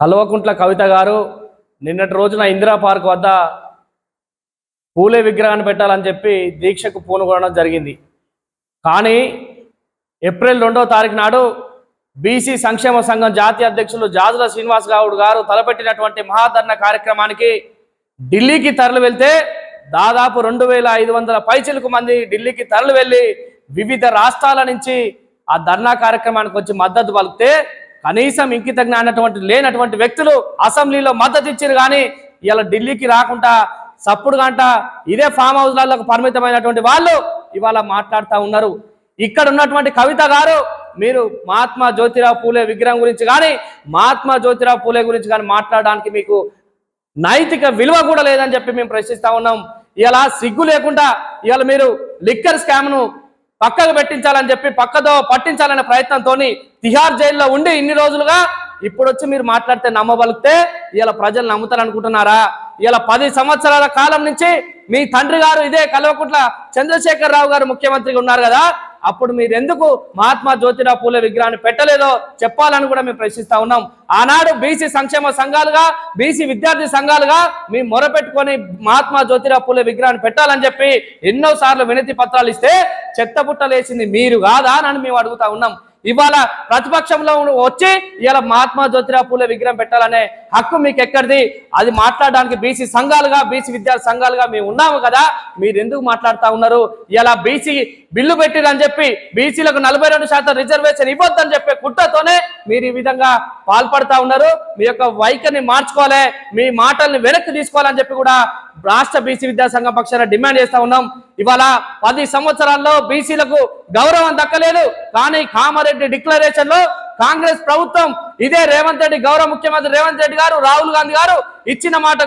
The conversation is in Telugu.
కల్వకుంట్ల కవిత గారు నిన్నటి రోజున ఇందిరా పార్క్ వద్ద పూలే విగ్రహాన్ని పెట్టాలని చెప్పి దీక్షకు పూనుకోవడం జరిగింది. కానీ ఏప్రిల్ రెండో తారీఖు నాడు బీసీ సంక్షేమ సంఘం జాతీయ అధ్యక్షులు జాజుల శ్రీనివాస్ గౌడ్ గారు తలపెట్టినటువంటి మహాధర్ణ కార్యక్రమానికి ఢిల్లీకి తరలి వెళ్తే దాదాపు రెండు వేల ఐదు వందల పైచిలకు మంది ఢిల్లీకి తరలి వెళ్ళి వివిధ రాష్ట్రాల నుంచి ఆ ధర్నా కార్యక్రమానికి వచ్చి మద్దతు పలికితే కనీసం ఇంకిత జ్ఞానటువంటి లేనటువంటి వ్యక్తులు అసెంబ్లీలో మద్దతు ఇచ్చారు కానీ ఇలా ఢిల్లీకి రాకుండా సప్పుడు గంట ఇదే ఫామ్ హౌస్లకు పరిమితమైనటువంటి వాళ్ళు ఇవాళ మాట్లాడుతూ ఉన్నారు. ఇక్కడ ఉన్నటువంటి కవిత గారు మీరు మహాత్మా జ్యోతిరావు పూలే విగ్రహం గురించి కానీ మహాత్మా జ్యోతిరావు పూలే గురించి కానీ మాట్లాడడానికి మీకు నైతిక విలువ కూడా లేదని చెప్పి మేము ప్రశ్నిస్తా ఉన్నాం. ఇలా సిగ్గు లేకుండా ఇవాళ మీరు లిక్కర్ స్కామ్ను పక్కకు పెట్టించాలని చెప్పి పక్కదో పట్టించాలనే ప్రయత్నంతో తిహార్ జైల్లో ఉండి ఇన్ని రోజులుగా ఇప్పుడు వచ్చి మీరు మాట్లాడితే నమ్మబలిగితే ఇలా ప్రజలు నమ్ముతారనుకుంటున్నారా? ఇలా పది సంవత్సరాల కాలం నుంచి మీ తండ్రి గారు ఇదే కల్వకుంట్ల చంద్రశేఖర్ రావు గారు ముఖ్యమంత్రిగా ఉన్నారు కదా అప్పుడు మీరు ఎందుకు మహాత్మా జ్యోతిరావు పూలే విగ్రహాన్ని పెట్టలేదో చెప్పాలని కూడా మేము ప్రశ్నిస్తా ఉన్నాం. ఆనాడు బీసీ సంక్షేమ సంఘాలుగా బీసీ విద్యార్థి సంఘాలుగా మేము మొరపెట్టుకొని మహాత్మా జ్యోతిరావు పూలే విగ్రహాన్ని పెట్టాలని చెప్పి ఎన్నోసార్లు వినతి పత్రాలు ఇస్తే చెత్త పుట్టలేసింది మీరు కాదా అని మేము అడుగుతా ఉన్నాం. ఇవాళ ప్రతిపక్షంలో వచ్చి ఇవాళ మహాత్మా జ్యోతిరావు పూలే విగ్రహం పెట్టాలనే హక్కు మీకు ఎక్కడిది? అది మాట్లాడడానికి బీసీ సంఘాలుగా బీసీ విద్యార్థి సంఘాలుగా మేము ఉన్నాము కదా. మీరు ఎందుకు మాట్లాడుతూ ఉన్నారు? ఇలా బీసీ బిల్లు పెట్టిరని చెప్పి బీసీలకు నలభై రెండు శాతం రిజర్వేషన్ ఇవ్వద్దని చెప్పే కుట్రతోనే మీరు ఈ విధంగా పాల్పడతా ఉన్నారు. మీ యొక్క వైఖరిని మార్చుకోవాలి. మీ మాటల్ని వెనక్కి తీసుకోవాలని చెప్పి కూడా రాష్ట్ర బీసీ విద్యాసంఘం పక్షాన డిమాండ్ చేస్తా ఉన్నాం. ఇవాళ పది సంవత్సరాల్లో బీసీలకు గౌరవం దక్కలేదు. కానీ కామారెడ్డి డిక్లరేషన్లో కాంగ్రెస్ ప్రభుత్వం ఇదే రేవంత్ రెడ్డి గౌరవ ముఖ్యమంత్రి రేవంత్ రెడ్డి గారు రాహుల్ గాంధీ గారు ఇచ్చిన మాట